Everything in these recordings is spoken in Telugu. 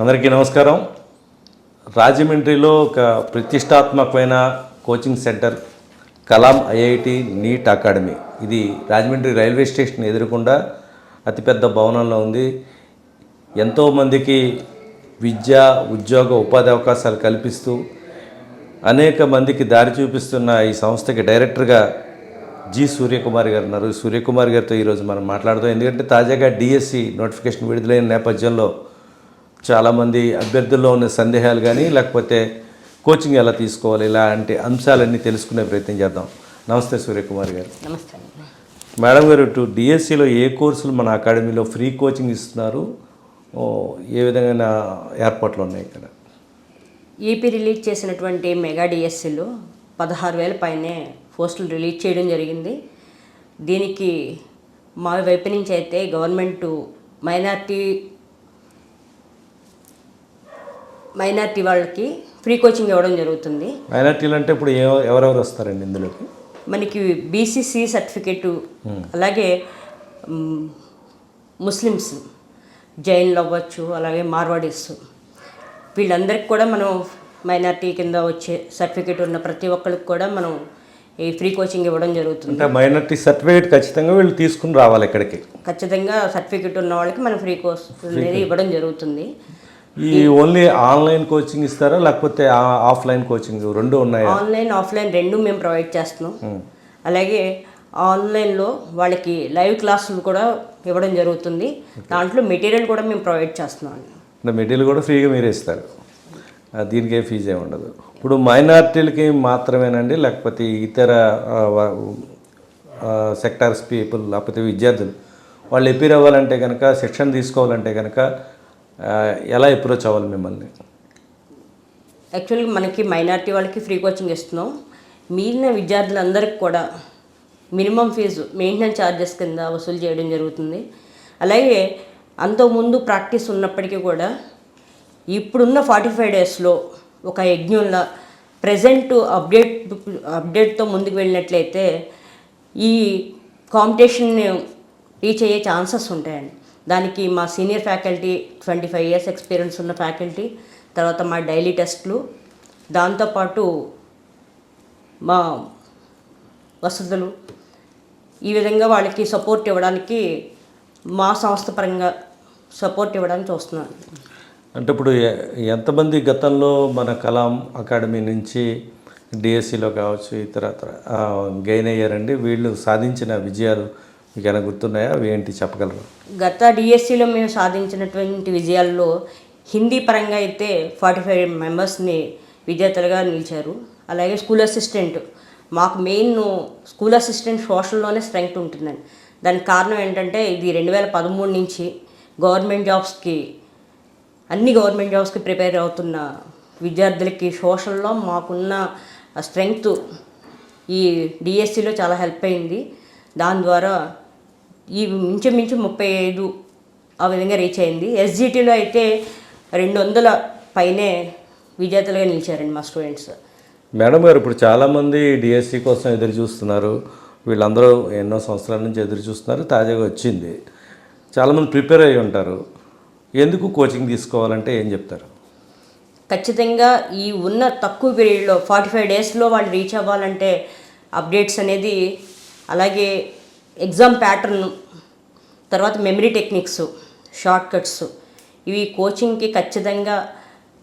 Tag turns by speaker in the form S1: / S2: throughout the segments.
S1: అందరికీ నమస్కారం. రాజమండ్రిలో ఒక ప్రతిష్టాత్మకమైన coaching centre Kalam IIT NEET academy. ఇది రాజమండ్రి రైల్వే స్టేషన్ ఎదురకుండా అతిపెద్ద భవనంలో ఉంది. ఎంతోమందికి విద్య ఉద్యోగ ఉపాధి అవకాశాలు కల్పిస్తూ అనేక మందికి దారి చూపిస్తున్న ఈ సంస్థకి డైరెక్టర్గా జి సూర్యకుమార్ గారు ఉన్నారు. సూర్యకుమార్ గారితో ఈరోజు మనం మాట్లాడుతాం. ఎందుకంటే తాజాగా డిఎస్సి నోటిఫికేషన్ విడుదలైన నేపథ్యంలో చాలామంది అభ్యర్థుల్లో ఉన్న సందేహాలు కానీ లేకపోతే కోచింగ్ ఎలా తీసుకోవాలి ఇలాంటి అంశాలన్నీ తెలుసుకునే ప్రయత్నం చేద్దాం. నమస్తే సూర్యకుమార్ గారు.
S2: నమస్తే
S1: మేడం గారు టు డిఎస్సిలో ఏ కోర్సులు మన అకాడమీలో ఫ్రీ కోచింగ్ ఇస్తున్నారు? ఓ, ఏ విధమైన ఏర్పాట్లు ఉన్నాయి ఇక్కడ?
S2: ఈపీ రిలీజ్ చేసినటువంటి మెగా డిఎస్సిలో పదహారు వేల పైనే పోస్టులు రిలీజ్ చేయడం జరిగింది. దీనికి మా వైపు నుంచి అయితే గవర్నమెంట్ మైనార్టీ మైనార్టీ వాళ్ళకి ఫ్రీ కోచింగ్ ఇవ్వడం జరుగుతుంది.
S1: మైనార్టీలు అంటే ఇప్పుడు ఎవరెవరు వస్తారండి ఇందులోకి?
S2: మనకి బీసీసీ సర్టిఫికెట్ అలాగే మ్, ముస్లిమ్స్ జైన్లు అవ్వచ్చు అలాగే మార్వాడీస్. వీళ్ళందరికీ కూడా మనం మైనార్టీ కింద వచ్చే సర్టిఫికెట్ ఉన్న ప్రతి ఒక్కరికి కూడా మనం ఈ ఫ్రీ కోచింగ్ ఇవ్వడం జరుగుతుంది.
S1: అంటే మైనార్టీ సర్టిఫికేట్ ఖచ్చితంగా వీళ్ళు తీసుకుని రావాలి ఇక్కడికి.
S2: ఖచ్చితంగా సర్టిఫికెట్ ఉన్న వాళ్ళకి మనం ఫ్రీ కోర్స్ అనేది ఇవ్వడం జరుగుతుంది.
S1: ఈ ఓన్లీ ఆన్లైన్ కోచింగ్ ఇస్తారా? లేకపోతే ఆఫ్లైన్ కోచింగ్ రెండు ఉన్నాయా?
S2: ఆన్లైన్ ఆఫ్లైన్ రెండు మేము ప్రొవైడ్ చేస్తున్నాం. అలాగే ఆన్లైన్లో వాళ్ళకి లైవ్ క్లాసులు కూడా ఇవ్వడం జరుగుతుంది. దాంట్లో మెటీరియల్ కూడా మేము ప్రొవైడ్ చేస్తున్నాం.
S1: అంటే మెటీరియల్ కూడా ఫ్రీగా మీరే ఇస్తారు. దీనికి ఏ ఫీజు ఏమి ఉండదు. ఇప్పుడు మైనార్టీలకి మాత్రమేనండి లేకపోతే ఇతర సెక్టార్స్ పీపుల్ లేకపోతే విద్యార్థులు వాళ్ళు ఎపీర్ అవ్వాలంటే కనుక శిక్షణ తీసుకోవాలంటే కనుక ఎలా అప్రోచ్ అవ్వాలి మిమ్మల్ని?
S2: యాక్చువల్గా మనకి మైనారిటీ వాళ్ళకి ఫ్రీ కోచింగ్ ఇస్తున్నాం. మిగిలిన విద్యార్థులందరికీ కూడా మినిమం ఫీజు మెయింటెనెన్స్ ఛార్జెస్ కింద వసూలు చేయడం జరుగుతుంది. అలాగే అంతకుముందు ప్రాక్టీస్ ఉన్నప్పటికీ కూడా ఇప్పుడున్న ఫార్టీ ఫైవ్ డేస్లో ఒక యజ్ఞంలా ప్రజెంట్ అప్డేట్ అప్డేట్తో ముందుకు వెళ్ళినట్లయితే ఈ కాంపిటీషన్ రీచ్ అయ్యే ఛాన్సెస్ ఉంటాయండి. దానికి మా senior faculty twenty five years experience ఉన్న ఫ్యాకల్టీ తర్వాత మా డైలీ టెస్ట్లు. దాంతోపాటు మా వసతులు. ఈ విధంగా వాళ్ళకి సపోర్ట్ ఇవ్వడానికి మా సంస్థ పరంగా సపోర్ట్ ఇవ్వడానికి చూస్తున్నాను.
S1: అంటే ఇప్పుడు ఎంతమంది గతంలో మన కలాం అకాడమీ నుంచి డిఎస్సిలో కావచ్చు ఇతర గెయిన్ అయ్యారండి? వీళ్ళు సాధించిన విజయాలు మీకు ఏమైనా గుర్తున్నాయా? అవి ఏంటి? చెప్పగలరు?
S2: గత డిఎస్సిలో మేము సాధించినటువంటి విజయాల్లో హిందీ పరంగా అయితే ఫార్టీ ఫైవ్ మెంబర్స్ని విద్యార్థులుగా నిలిచారు. అలాగే స్కూల్ అసిస్టెంట్ మాకు మెయిన్ స్కూల్ అసిస్టెంట్ సోషల్లోనే స్ట్రెంగ్త్ ఉంటుందండి. దానికి కారణం ఏంటంటే ఇది రెండు వేల పదమూడు నుంచి గవర్నమెంట్ జాబ్స్కి అన్ని గవర్నమెంట్ జాబ్స్కి ప్రిపేర్ అవుతున్న విద్యార్థులకి సోషల్లో మాకున్న స్ట్రెంగ్త్ ఈ డిఎస్సిలో చాలా హెల్ప్ అయింది. దాని ద్వారా ఈ ఇంచుమించు ముప్పై ఐదు ఆ విధంగా రీచ్ అయింది. ఎస్జిటిలో అయితే రెండు వందల పైనే విజేతలుగా నిలిచారండి మా స్టూడెంట్స్
S1: మేడం గారు ఇప్పుడు చాలామంది డిఎస్సి కోసం ఎదురు చూస్తున్నారు. వీళ్ళందరూ ఎన్నో సంవత్సరాల నుంచి ఎదురు చూస్తున్నారు. తాజాగా వచ్చింది. చాలామంది ప్రిపేర్ అయ్యి ఉంటారు. ఎందుకు కోచింగ్ తీసుకోవాలంటే ఏం చెప్తారు?
S2: ఖచ్చితంగా ఈ ఉన్న తక్కువ పీరియడ్లో ఫార్టీ ఫైవ్ డేస్లో వాళ్ళు రీచ్ అవ్వాలంటే అప్డేట్స్ అనేది అలాగే ఎగ్జామ్ ప్యాటర్న్ తర్వాత మెమరీ టెక్నిక్స్ షార్ట్ కట్స్ ఇవి కోచింగ్కి ఖచ్చితంగా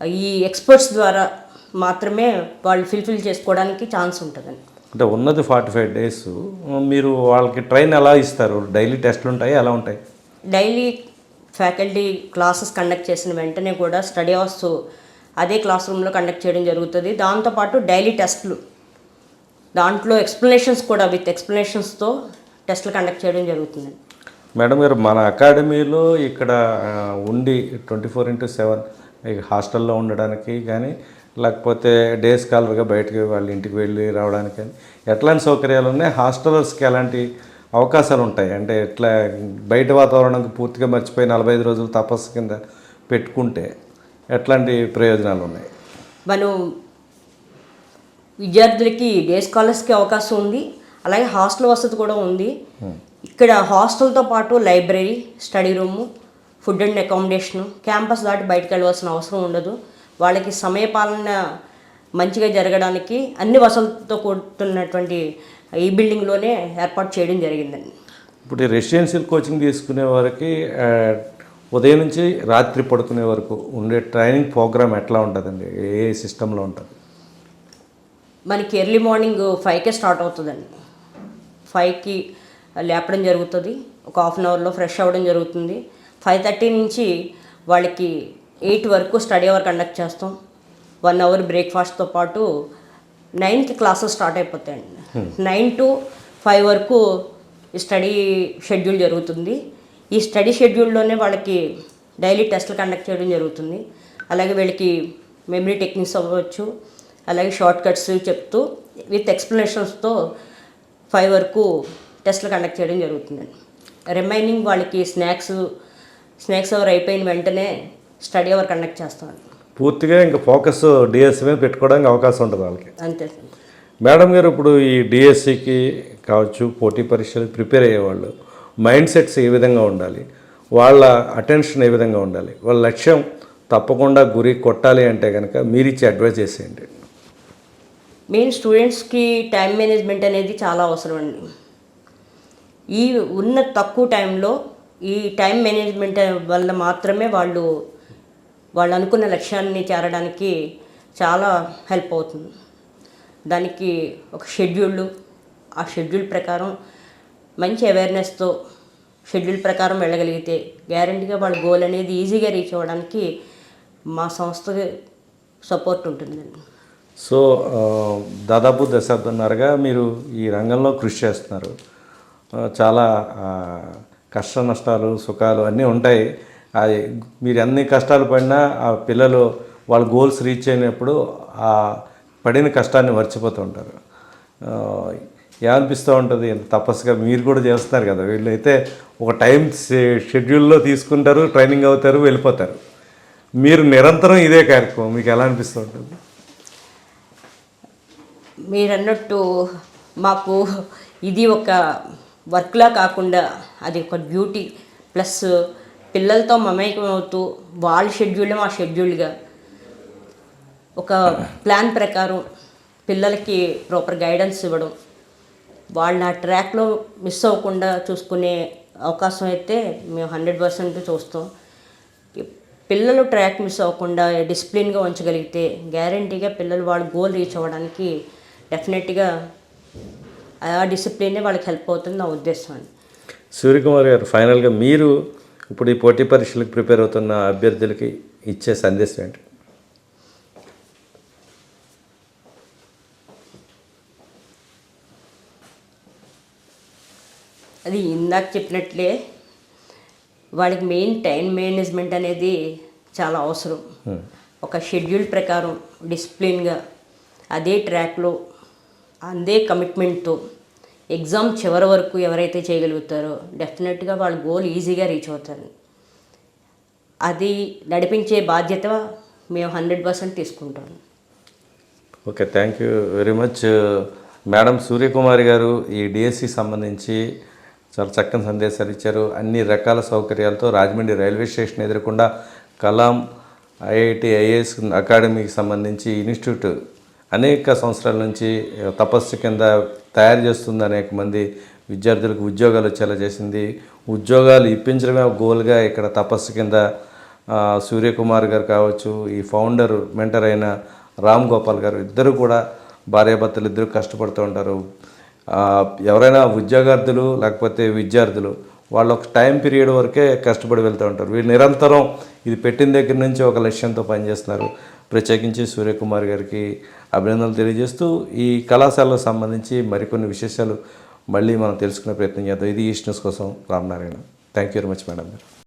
S2: ఈ ఎక్స్పర్ట్స్ ద్వారా మాత్రమే వాళ్ళు ఫిల్ఫిల్ చేసుకోవడానికి ఛాన్స్ ఉంటుందండి.
S1: అంటే ఉన్నది ఫార్టీ ఫైవ్ డేస్. మీరు వాళ్ళకి ట్రైన్ ఎలా ఇస్తారు? డైలీ టెస్ట్లు ఉంటాయి? ఎలా ఉంటాయి?
S2: డైలీ ఫ్యాకల్టీ క్లాసెస్ కండక్ట్ చేసిన వెంటనే కూడా స్టడీ అవర్స్ అదే క్లాస్ రూమ్లో కండక్ట్ చేయడం జరుగుతుంది. దాంతోపాటు డైలీ టెస్ట్లు. దాంట్లో ఎక్స్ప్లెనేషన్స్ కూడా విత్ ఎక్స్ప్లెనేషన్స్తో టెస్ట్లు కండక్ట్ చేయడం జరుగుతుంది.
S1: మేడం గారు మన అకాడమీలో ఇక్కడ ఉండి ట్వంటీ ఫోర్ ఇంటూ సెవెన్ హాస్టల్లో ఉండడానికి కానీ లేకపోతే డే స్కాలర్గా బయటకు వాళ్ళ ఇంటికి వెళ్ళి రావడానికి కానీ ఎట్లాంటి సౌకర్యాలు ఉన్నాయి? హాస్టలర్స్కి ఎలాంటి అవకాశాలు ఉంటాయి? అంటే ఎట్లా బయట వాతావరణంకి పూర్తిగా మర్చిపోయి నలభై ఐదు రోజులు తపస్సు కింద పెట్టుకుంటే ఎట్లాంటి ప్రయోజనాలు ఉన్నాయి?
S2: మనం విద్యార్థులకి డే స్కాలర్స్కి అవకాశం ఉంది. అలాగే హాస్టల్ వసతి కూడా ఉంది. ఇక్కడ హాస్టల్తో పాటు library study room food and accommodation campus దాటి బయటకు వెళ్ళవలసిన అవసరం ఉండదు. వాళ్ళకి సమయపాలన మంచిగా జరగడానికి అన్ని వసతులతో కూడుతున్నటువంటి ఈ బిల్డింగ్లోనే ఏర్పాటు చేయడం జరిగిందండి.
S1: ఇప్పుడు రెసిడెన్షియల్ కోచింగ్ తీసుకునే వారికి ఉదయం నుంచి రాత్రి పడుకునే వరకు ఉండే ట్రైనింగ్ ప్రోగ్రామ్ ఎట్లా ఉంటుందండి? ఏ సిస్టంలో ఉంటుంది?
S2: మనకి ఎర్లీ మార్నింగ్ ఫైవ్కే స్టార్ట్ అవుతుందండి. ఫైవ్కి లేపడం జరుగుతుంది. ఒక హాఫ్ అన్ అవర్లో ఫ్రెష్ అవ్వడం జరుగుతుంది. ఫైవ్ థర్టీ నుంచి వాళ్ళకి ఎయిట్ వరకు స్టడీ అవర్ కండక్ట్ చేస్తాం. వన్ అవర్ బ్రేక్ఫాస్ట్తో పాటు నైన్కి క్లాసెస్ స్టార్ట్ అయిపోతాయండి. నైన్ టు ఫైవ్ వరకు స్టడీ షెడ్యూల్ జరుగుతుంది. ఈ స్టడీ షెడ్యూల్లోనే వాళ్ళకి డైలీ టెస్ట్లు కండక్ట్ చేయడం జరుగుతుంది. అలాగే వీళ్ళకి మెమరీ టెక్నిక్స్ అవ్వచ్చు. అలాగే షార్ట్ కట్స్ చెప్తూ విత్ ఎక్స్ప్లెనేషన్స్తో ఫైవ్ వరకు టెస్ట్లు కండక్ట్ చేయడం జరుగుతుందండి. రిమైనింగ్ వాళ్ళకి స్నాక్స్ స్నాక్స్ అవర్ అయిపోయిన వెంటనే స్టడీ అవర్ కండక్ట్ చేస్తామండి.
S1: పూర్తిగా ఇంకా ఫోకస్ డిఎస్సి మీద పెట్టుకోవడానికి అవకాశం ఉంటుంది వాళ్ళకి.
S2: అంతే
S1: మేడం గారు ఇప్పుడు ఈ డిఎస్సికి కావచ్చు పోటీ పరీక్షలకు ప్రిపేర్ అయ్యేవాళ్ళు మైండ్ సెట్స్ ఏ విధంగా ఉండాలి వాళ్ళ అటెన్షన్ ఏ విధంగా ఉండాలి వాళ్ళ లక్ష్యం తప్పకుండా గురి కొట్టాలి అంటే కనుక మీరు ఇచ్చే అడ్వైజ్ చేసేయండి.
S2: మెయిన్ స్టూడెంట్స్కి టైం మేనేజ్మెంట్ అనేది చాలా అవసరం అండి. ఈ ఉన్న తక్కువ టైంలో ఈ టైం మేనేజ్మెంట్ వల్ల మాత్రమే వాళ్ళు వాళ్ళు అనుకున్న లక్ష్యాన్ని చేరడానికి చాలా హెల్ప్ అవుతుంది. దానికి ఒక షెడ్యూల్ ఆ షెడ్యూల్ ప్రకారం మంచి అవేర్నెస్తో షెడ్యూల్ ప్రకారం వెళ్ళగలిగితే గ్యారంటీగా వాళ్ళ గోల్ అనేది ఈజీగా రీచ్ అవ్వడానికి మా సంస్థ సపోర్ట్ ఉంటుందండి.
S1: సో దాదాపు దశాబ్దంన్నరగా మీరు ఈ రంగంలో కృషి చేస్తున్నారు. చాలా కష్ట నష్టాలు సుఖాలు అన్నీ ఉంటాయి. అది మీరు అన్ని కష్టాలు పడినా ఆ పిల్లలు వాళ్ళ గోల్స్ రీచ్ అయినప్పుడు ఆ పడిన కష్టాన్ని మర్చిపోతూ ఉంటారు. ఏమనిపిస్తూ ఉంటుంది? ఎంత తపస్సుగా మీరు కూడా చేస్తున్నారు కదా. వీళ్ళైతే ఒక టైం షెడ్యూల్లో తీసుకుంటారు ట్రైనింగ్ అవుతారు వెళ్ళిపోతారు. మీరు నిరంతరం ఇదే కార్యక్రమం. మీకు ఎలా అనిపిస్తూ ఉంటుంది?
S2: మీరన్నట్టు మాకు ఇది ఒక వర్క్లా కాకుండా అది ఒక డ్యూటీ. ప్లస్ పిల్లలతో మమేకం అవుతూ వాళ్ళ షెడ్యూల్ మా షెడ్యూల్గా. ఒక ప్లాన్ ప్రకారం పిల్లలకి ప్రాపర్ గైడెన్స్ ఇవ్వడం. వాళ్ళ ఆ ట్రాక్లో మిస్ అవ్వకుండా చూసుకునే అవకాశం అయితే మేము హండ్రెడ్ పర్సెంట్ చూస్తాం. పిల్లలు ట్రాక్ మిస్ అవ్వకుండా డిసిప్లిన్గా ఉంచగలిగితే గ్యారంటీగా పిల్లలు వాళ్ళ గోల్ రీచ్ అవ్వడానికి డెఫినెట్గా ఆ డిసిప్లినే వాళ్ళకి హెల్ప్ అవుతుంది నా ఉద్దేశం అండి
S1: సూర్యకుమార్ గారు ఫైనల్గా మీరు ఇప్పుడు ఈ పోటీ పరీక్షలకు ప్రిపేర్ అవుతున్న అభ్యర్థులకి ఇచ్చే సందేశం ఏంటి?
S2: అది ఇందాక చెప్పినట్లే వాళ్ళకి మెయిన్ టైం మేనేజ్మెంట్ అనేది చాలా అవసరం. ఒక షెడ్యూల్ ప్రకారం డిసిప్లిన్గా అదే ట్రాక్లో అందే కమిట్మెంట్తో ఎగ్జామ్ చివరి వరకు ఎవరైతే చేయగలుగుతారో డెఫినెట్గా వాళ్ళ గోల్ ఈజీగా రీచ్ అవుతారు అది నడిపించే బాధ్యత మేము హండ్రెడ్ పర్సెంట్ తీసుకుంటాం.
S1: Okay thank you very much. Madam Suryakumari garu ఈ డిఎస్సి సంబంధించి చాలా చక్కని సందేశాలు ఇచ్చారు. అన్ని రకాల సౌకర్యాలతో రాజమండ్రి రైల్వే స్టేషన్ ఎదురకుండా కలాం ఐఐటి ఐఏఎస్ అకాడమీకి సంబంధించి ఇన్స్టిట్యూట్ అనేక సంవత్సరాల నుంచి తపస్సు కింద తయారు చేస్తుంది అనేక మంది విద్యార్థులకు ఉద్యోగాలు వచ్చేలా చేసింది. ఉద్యోగాలు ఇప్పించడమే గోల్గా ఇక్కడ తపస్సు కింద సూర్యకుమార్ గారు కావచ్చు ఈ ఫౌండర్ మెంటర్ అయిన రామ్ గోపాల్ గారు ఇద్దరు కూడా భార్యాభర్తలు ఇద్దరు కష్టపడుతూ ఉంటారు. ఎవరైనా ఉద్యోగార్థులు లేకపోతే విద్యార్థులు వాళ్ళు ఒక టైం పీరియడ్ వరకే కష్టపడి వెళ్తూ ఉంటారు. వీళ్ళు నిరంతరం ఇది పెట్టిన దగ్గర నుంచి ఒక లక్ష్యంతో పనిచేస్తున్నారు. ప్రత్యేకించి సూర్యకుమార్ గారికి అభినందనలు తెలియజేస్తూ ఈ కళాశాలకు సంబంధించి మరికొన్ని విశేషాలు మళ్ళీ మనం తెలుసుకునే ప్రయత్నం చేద్దాం. ఇది ఈస్ట్ న్యూస్ కోసం Ramanarayana. Thank you very much madam garu.